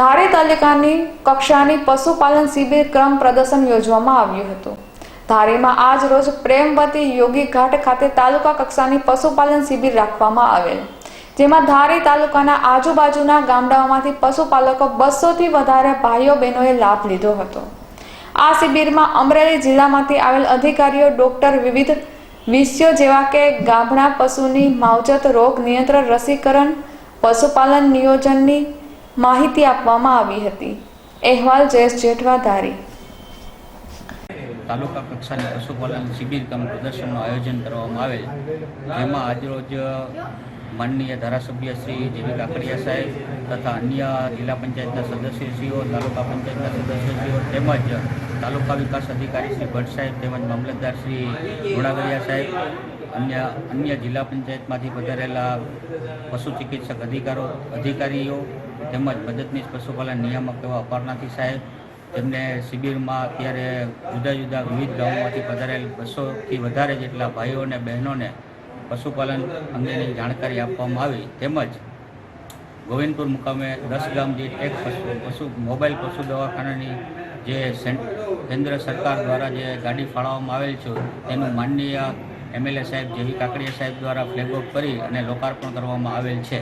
ધારી તાલુકાની કક્ષાની પશુપાલન શિબિર ક્રમ પ્રદર્શન યોજવામાં આવ્યું હતું. ધારીમાં આજ રોજ પ્રેમવતી યોગી ઘાટ ખાતે તાલુકા કક્ષાની પશુપાલન શિબિર રાખવામાં આવેલ. જેમાં ધારી તાલુકાના આજુબાજુના ગામડાઓમાંથી પશુપાલકો બસોથી વધારે ભાઈઓ બહેનોએ લાભ લીધો હતો. આ શિબિરમાં અમરેલી જિલ્લામાંથી આવેલ અધિકારીઓ ડોક્ટર વિવિધ વિષયો જેવા કે ગાભણા પશુની માવજત રોગ નિયંત્રણ રસીકરણ, પશુપાલન નિયોજનની માહિતી આપવામાં આવી હતી. અહેવાલ જયેશ જેઠવા ધારી તાલુકા કક્ષાની પશુપાલન શિબિર કમ પ્રદર્શનનું આયોજન કરવામાં આવેલ. જેમાં આજરોજ માનનીય ધારાસભ્ય શ્રી જેવી કાકડિયા સાહેબ તથા અન્ય જિલ્લા પંચાયતના સદસ્યશ્રીઓ, તાલુકા પંચાયતના સદસ્યશ્રીઓ તેમજ તાલુકા વિકાસ અધિકારી શ્રી ભટ્ટ સાહેબ તેમજ મામલતદાર શ્રી ગુણાગરિયા સાહેબ અન્ય અન્ય જિલ્લા પંચાયતમાંથી પધારેલા પશુ ચિકિત્સક અધિકારો, અધિકારીઓ તેમજ મદદનીશ પશુપાલન નિયામક એવા અપારનાથી સાહેબ, તેમને શિબિરમાં અત્યારે જુદા જુદા વિવિધ ગામોમાંથી પધારેલ બસોથી વધારે જેટલા ભાઈઓ અને બહેનોને પશુપાલન અંગેની જાણકારી આપવામાં આવી. તેમજ ગોવિંદપુર મુકામે દસ ગામ દીઠ એક પશુ પશુ, મોબાઈલ પશુ દવાખાનાની જે કેન્દ્ર સરકાર દ્વારા જે ગાડી ફાળવવામાં આવેલ છે, તેનું માનનીય એમએલએ સાહેબ જેવી કાકડીયા સાહેબ દ્વારા ફ્લેગ ઓફ કરી અને લોકાર્પણ કરવામાં આવેલ છે.